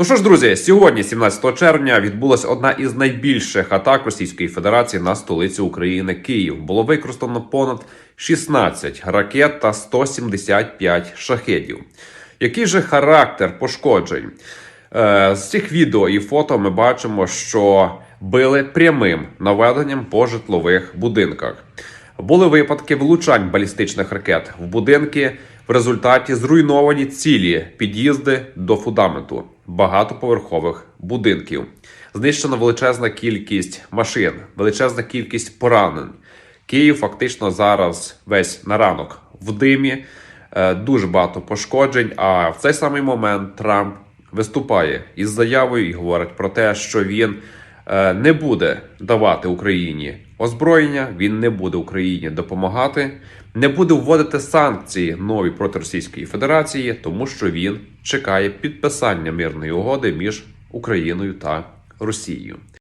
Ну що ж, друзі, сьогодні, 17 червня, відбулася одна із найбільших атак Російської Федерації на столицю України Київ. Було використано понад 16 ракет та 175 шахедів. Який же характер пошкоджень? Е, З цих відео і фото ми бачимо, що били прямим наведенням по житлових будинках. Були випадки влучань балістичних ракет в будинки. В результаті зруйновані цілі під'їзди до фундаменту багатоповерхових будинків. Знищена величезна кількість машин, величезна кількість поранень. Київ фактично зараз весь на ранок в димі, е, дуже багато пошкоджень. А в цей самий момент Трамп виступає із заявою і говорить про те, що він не буде давати Україні озброєння, він не буде Україні допомагати, не буде вводити санкції нові проти Російської Федерації, тому що він чекає підписання мирної угоди між Україною та Росією.